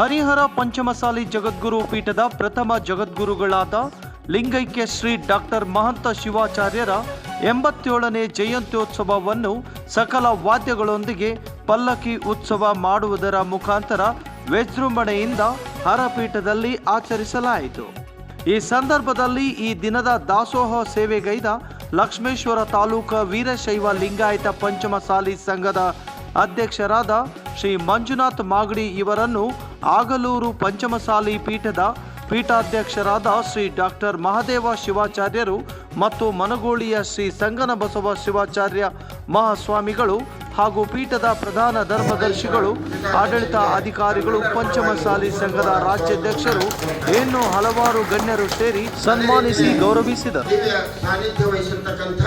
ಹರಿಹರ ಪಂಚಮಸಾಲಿ ಜಗದ್ಗುರು ಪೀಠದ ಪ್ರಥಮ ಜಗದ್ಗುರುಗಳಾದ ಲಿಂಗೈಕ್ಯ ಶ್ರೀ ಡಾಕ್ಟರ್ ಮಹಂತ ಶಿವಾಚಾರ್ಯರ ಎಂಬತ್ತೇಳನೇ ಜಯಂತ್ಯೋತ್ಸವವನ್ನು ಸಕಲ ವಾದ್ಯಗಳೊಂದಿಗೆ ಪಲ್ಲಕ್ಕಿ ಉತ್ಸವ ಮಾಡುವುದರ ಮುಖಾಂತರ ವಿಜೃಂಭಣೆಯಿಂದ ಹರಪೀಠದಲ್ಲಿ ಆಚರಿಸಲಾಯಿತು. ಈ ಸಂದರ್ಭದಲ್ಲಿ ಈ ದಿನದ ದಾಸೋಹ ಸೇವೆಗೈದ ಲಕ್ಷ್ಮೇಶ್ವರ ತಾಲೂಕು ವೀರಶೈವ ಲಿಂಗಾಯತ ಪಂಚಮಸಾಲಿ ಸಂಘದ ಅಧ್ಯಕ್ಷರಾದ ಶ್ರೀ ಮಂಜುನಾಥ್ ಮಾಗಡಿ ಇವರನ್ನು ಆಗಲೂರು ಪಂಚಮಸಾಲಿ ಪೀಠದ ಪೀಠಾಧ್ಯಕ್ಷರಾದ ಶ್ರೀ ಡಾಕ್ಟರ್ ಮಹದೇವ ಶಿವಾಚಾರ್ಯರು ಮತ್ತು ಮನಗೋಳಿಯ ಶ್ರೀ ಸಂಗನ ಬಸವ ಶಿವಾಚಾರ್ಯ ಮಹಾಸ್ವಾಮಿಗಳು ಹಾಗೂ ಪೀಠದ ಪ್ರಧಾನ ಧರ್ಮದರ್ಶಿಗಳು, ಆಡಳಿತ ಅಧಿಕಾರಿಗಳು, ಪಂಚಮಸಾಲಿ ಸಂಘದ ರಾಜ್ಯಾಧ್ಯಕ್ಷರು ಇನ್ನೂ ಹಲವಾರು ಗಣ್ಯರು ಸೇರಿ ಸನ್ಮಾನಿಸಿ ಗೌರವಿಸಿದರು. ಸಾನ್ನಿಧ್ಯ ವಹಿಸಿರ್ತಕ್ಕಂಥ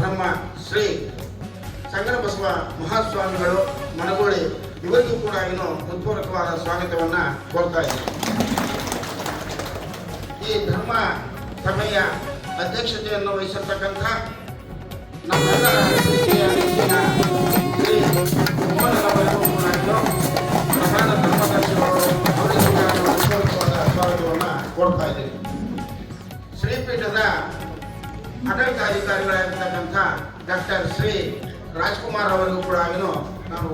ಬ್ರಹ್ಮ ಶ್ರೀ ಸಂಗನ ಬಸವ ಮಹಾಸ್ವಾಮಿಗಳು ಹೃತ್ಪೂರ್ವಕವಾದ ಸ್ವಾಗತವನ್ನು ಕೋರ್ತಾ ಇದ್ದೀನಿ. ಈ ಧರ್ಮ ಸಭೆಯ ಅಧ್ಯಕ್ಷತೆಯನ್ನು ವಹಿಸಿರ್ತಕ್ಕಂಥ ಪ್ರಧಾನ ಇದ್ದೀನಿ. ಶ್ರೀಪೀಠದ ಆಡಳಿತಾಧಿಕಾರಿಗಳಾಗಿರ್ತಕ್ಕಂಥ ಡಾಕ್ಟರ್ ಶ್ರೀ ರಾಜ್ಕುಮಾರ್ ಅವರಿಗೂ ಕೂಡ ನಾನು